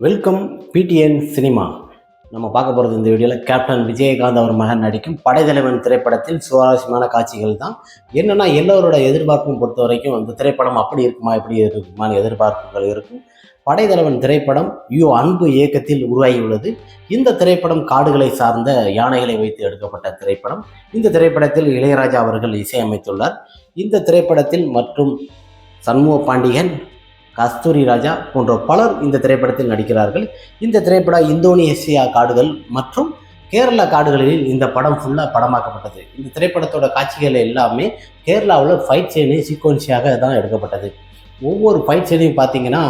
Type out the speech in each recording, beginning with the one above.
Welcome PTN cinema நம்ம பார்க்க போகிறது இந்த வீடியோவில் கேப்டன் விஜயகாந்த் அவர் மகன் நடிக்கும் படைத்தலைவன் திரைப்படத்தில் சுவாரஸ்யமான காட்சிகள் தான். என்னென்னா எல்லோரோட எதிர்பார்ப்பும் பொறுத்த வரைக்கும் அந்த திரைப்படம் அப்படி இருக்குமா இப்படி இருக்குமான்னு எதிர்பார்ப்புகள் இருக்கும். படைத்தலைவன் திரைப்படம் யு அன்பு இயக்கத்தில் உருவாகியுள்ளது. இந்த திரைப்படம் காடுகளை சார்ந்த யானைகளை வைத்து எடுக்கப்பட்ட திரைப்படம். இந்த திரைப்படத்தில் இளையராஜா அவர்கள் இசையமைத்துள்ளார். இந்த திரைப்படத்தில் மற்றும் சண்முக பாண்டியன் கஸ்தூரி ராஜா போன்ற பலர் இந்த திரைப்படத்தில் நடிக்கிறார்கள். இந்த திரைப்படம் இந்தோனேசியா காடுகள் மற்றும் கேரளா காடுகளில் இந்த படம் ஃபுல்லாக படமாக்கப்பட்டது. இந்த திரைப்படத்தோட காட்சிகள் எல்லாமே கேரளாவில் ஃபைட் சீனு சீக்வன்சியாக தான் எடுக்கப்பட்டது. ஒவ்வொரு ஃபைட் சீனையும் பார்த்தீங்கன்னா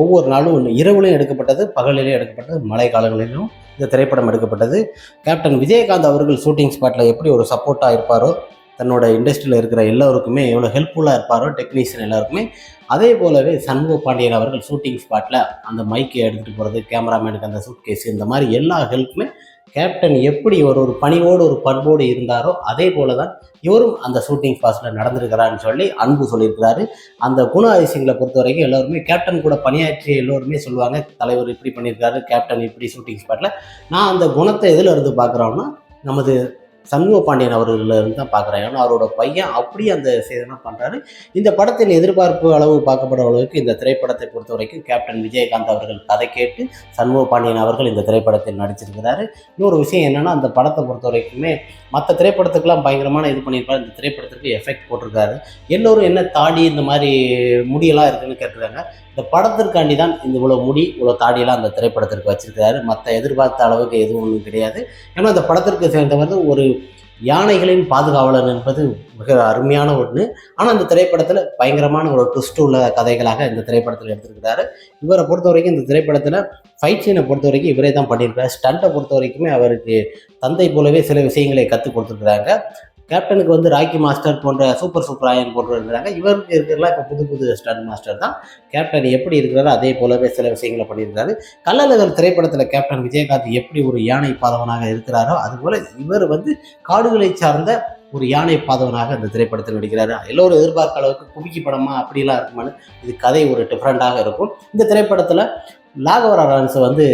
ஒவ்வொரு நாளும் இரவுலையும் எடுக்கப்பட்டது பகலிலையும் எடுக்கப்பட்டது மழை காலங்களிலும் இந்த திரைப்படம் எடுக்கப்பட்டது. கேப்டன் விஜயகாந்த் அவர்கள் ஷூட்டிங் ஸ்பாட்டில் எப்படி ஒரு சப்போர்ட்டாக இருப்பாரோ தன்னோட இண்டஸ்ட்ரியில் இருக்கிற எல்லோருக்குமே எவ்வளோ ஹெல்ப்ஃபுல்லாக இருப்பாரோ டெக்னீஷியன் எல்லாருக்குமே அதே போலவே சண்முக பாண்டியன் அவர்கள் ஷூட்டிங் ஸ்பாட்டில் அந்த மைக்கை எடுத்துகிட்டு போகிறது கேமராமேனுக்கு அந்த சூட் கேஸ் இந்த மாதிரி எல்லா ஹெல்ப்புமே கேப்டன் எப்படி ஒரு ஒரு பணிவோடு ஒரு பண்போடு இருந்தாரோ அதே போல தான் இவரும் அந்த ஷூட்டிங் ஸ்பாட்டில் நடந்திருக்கிறான்னு சொல்லி அன்பு சொல்லியிருக்கிறாரு. அந்த குண அதிசயங்களை பொறுத்த வரைக்கும் எல்லோருமே கேப்டன் கூட பணியாற்றிய எல்லோருமே சொல்லுவாங்க தலைவர் இப்படி பண்ணியிருக்காரு கேப்டன் இப்படி ஷூட்டிங் ஸ்பாட்டில் நான் அந்த குணத்தை எதில் இருந்து பார்க்குறோன்னா நமது சண்முக பாண்டியன் அவர்களில் இருந்து தான் பார்க்குறேன். ஏன்னா அவரோட பையன் அப்படியே அந்த சேதனம் பண்ணுறாரு இந்த படத்தின் எதிர்பார்ப்பு அளவு பார்க்கப்பட அளவுக்கு இந்த திரைப்படத்தை பொறுத்த வரைக்கும் கேப்டன் விஜயகாந்த் அவர்கள் கதை கேட்டு சண்முக பாண்டியன் அவர்கள் இந்த திரைப்படத்தில் நடிச்சிருக்கிறாரு. இன்னொரு விஷயம் என்னென்னா அந்த படத்தை பொறுத்த வரைக்குமே மற்ற திரைப்படத்துக்கெல்லாம் பயங்கரமான இது பண்ணியிருப்பாரு. இந்த திரைப்படத்துக்கு எஃபெக்ட் போட்டிருக்காரு. எல்லோரும் என்ன தாடி இந்த மாதிரி முடியெல்லாம் இருக்குன்னு கேட்டிருக்காங்க. இந்த படத்திற்காண்டி தான் இந்த இவ்வளோ முடி இவ்வளோ தாடியெல்லாம் அந்த திரைப்படத்திற்கு வச்சுருக்காரு மற்ற எதிர்பார்த்த அளவுக்கு எதுவும் ஒன்றும் கிடையாது. ஏன்னா அந்த படத்திற்கு சேர்ந்தவர் ஒரு யானைகளின் பாதுகாவலன் என்பது மிக அருமையான ஒன்று ஆனால் அந்த திரைப்படத்தில் பயங்கரமான ஒரு ட்விஸ்ட் உள்ள கதைகளாக இந்த திரைப்படத்தில் எடுத்திருக்கிறாரு. இவரை பொறுத்த வரைக்கும் இந்த திரைப்படத்தில் ஃபைட் சீனை பொறுத்த வரைக்கும் இவரே தான் பண்ணியிருக்காரு ஸ்டண்ட்டை பொறுத்த வரைக்குமே அவருக்கு தந்தை போலவே சில விஷயங்களை கற்றுக் கொடுத்துருக்குறாங்க. கேப்டனுக்கு வந்து ராக்கி மாஸ்டர் போன்ற சூப்பர் சூப்பர் ஆயன் போன்ற இருக்கிறாங்க. இவருக்கு இருக்கிறலாம் இப்போ புது புது ஸ்டன் மாஸ்டர் தான். கேப்டன் எப்படி இருக்கிறாரோ அதே போலவே சில விஷயங்களை பண்ணியிருக்காரு கள்ளழகர் திரைப்படத்தில் கேப்டன் விஜயகாந்த் எப்படி ஒரு யானை பாதவனாக இருக்கிறாரோ அதுபோல் இவர் வந்து காடுகளை சார்ந்த ஒரு யானை பாதவனாக அந்த திரைப்படத்தில் நடிக்கிறாரு. எல்லோரும் எதிர்பார்க்க அளவுக்கு குமிக்கி படமா அப்படிலாம் இருக்குமான்னு இது கதை ஒரு டிஃப்ரெண்ட்டாக இருக்கும். இந்த திரைப்படத்தில் லாகவர ரான்ஸ் வந்து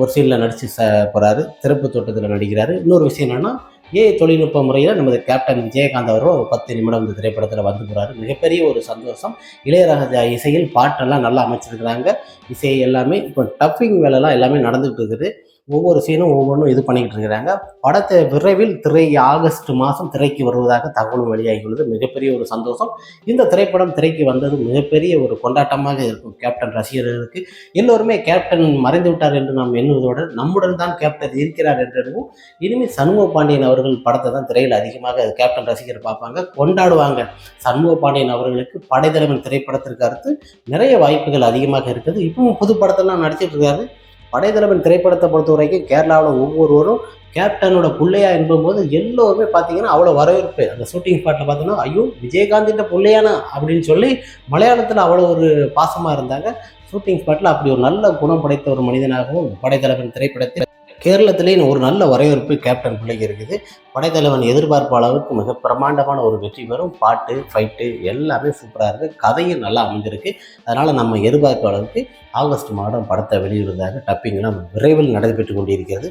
ஒரு சீனில் நடித்து ச போகிறாரு திறப்பு தோட்டத்தில் நடிக்கிறாரு. இன்னொரு விஷயம் என்னென்னா ஏ தொழில்நுட்ப முறையில் நமது கேப்டன் விஜயகாந்த் அவரும் ஒரு பத்து நிமிடம் இந்த திரைப்படத்தில் வந்து போகிறாரு மிகப்பெரிய ஒரு சந்தோஷம். இளையராஜா இசையில் பாட்டெல்லாம் நல்லா அமைச்சிருக்கிறாங்க. இசை எல்லாமே இப்போ டப்பிங் வேலைலாம் எல்லாமே நடந்துகிட்டு இருக்குது. ஒவ்வொரு சீனும் ஒவ்வொன்றும் இது பண்ணிக்கிட்டு இருக்கிறாங்க. படத்தை விரைவில் திரை ஆகஸ்ட் மாதம் திரைக்கு வருவதாக தகவலும் வெளியாகியுள்ளது. மிகப்பெரிய ஒரு சந்தோஷம். இந்த திரைப்படம் திரைக்கு வந்தது மிகப்பெரிய ஒரு கொண்டாட்டமாக இருக்கும். கேப்டன் ரசிகர்களுக்கு எல்லோருமே கேப்டன் மறைந்து விட்டார் என்று நாம் எண்ணுவதோடு நம்முடன் தான் கேப்டன் இருக்கிறார் என்றும் இனிமேல் சண்முக பாண்டியன் அவர்கள் படத்தை தான் திரையில் அதிகமாக கேப்டன் ரசிகர் பார்ப்பாங்க. கொண்டாடுவாங்க. சண்முக பாண்டியன் அவர்களுக்கு படைத்தலைவன் திரைப்படத்திற்கு அடுத்து நிறைய வாய்ப்புகள் அதிகமாக இருக்குது. இப்பவும் புது படத்தெல்லாம் நடிச்சிட்டு இருக்காரு. படைத்தலைவன் திரைப்படத்தை பொறுத்த வரைக்கும் கேரளாவில் ஒவ்வொருவரும் கேப்டனோட பிள்ளையா என்போது எல்லோருமே பார்த்தீங்கன்னா அவ்வளோ வரவேற்பு. அந்த ஷூட்டிங் ஸ்பாட்டில் பார்த்தோன்னா ஐயோ விஜயகாந்திட்ட பிள்ளையானா? அப்படின்னு சொல்லி மலையாளத்தில் அவ்வளோ ஒரு பாசமாக இருந்தாங்க. ஷூட்டிங் ஸ்பாட்டில் அப்படி ஒரு நல்ல குணம் படைத்த ஒரு மனிதனாகவும் படைத்தலைவன் திரைப்படத்தில் கேரளத்திலேயும் ஒரு நல்ல வரவேற்பு கேப்டன் பிள்ளைக்கு இருக்குது. படைத்தலைவன் எதிர்பார்ப்பு அளவுக்கு மிக பிரமாண்டமான ஒரு வெற்றி பெறும். பாட்டு ஃபைட்டு எல்லாமே சூப்பராக இருக்குது கதையும் நல்லா அமைஞ்சிருக்கு. அதனால் நம்ம எதிர்பார்ப்பு அளவுக்கு ஆகஸ்ட் மாதம் படத்தை வெளியிடுறதாக டப்பிங்லாம் விரைவில் நடைபெற்று கொண்டிருக்கிறது.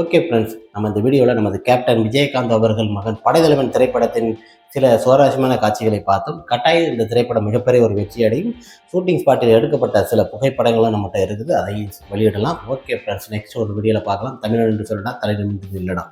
ஓகே ஃப்ரெண்ட்ஸ் நம்ம இந்த வீடியோவில் நமது கேப்டன் விஜயகாந்த் அவர்கள் மகன் படைத்தலைவன் திரைப்படத்தின் சில சுவாரஸ்யமான காட்சிகளை பார்த்தோம் கட்டாயம் இந்த திரைப்படம் மிகப்பெரிய ஒரு வெற்றி அடையும் ஷூட்டிங் ஸ்பாட்டில் எடுக்கப்பட்ட சில புகைப்படங்களும் நம்மகிட்ட இருக்குது. அதையும் வெளியிடலாம். ஓகே ஃப்ரெண்ட்ஸ் நெக்ஸ்ட் ஒரு வீடியோவில் பார்க்கலாம். தமிழ்நாடு சொல்லிட்டா தலைநிமிந்து இல்லைடா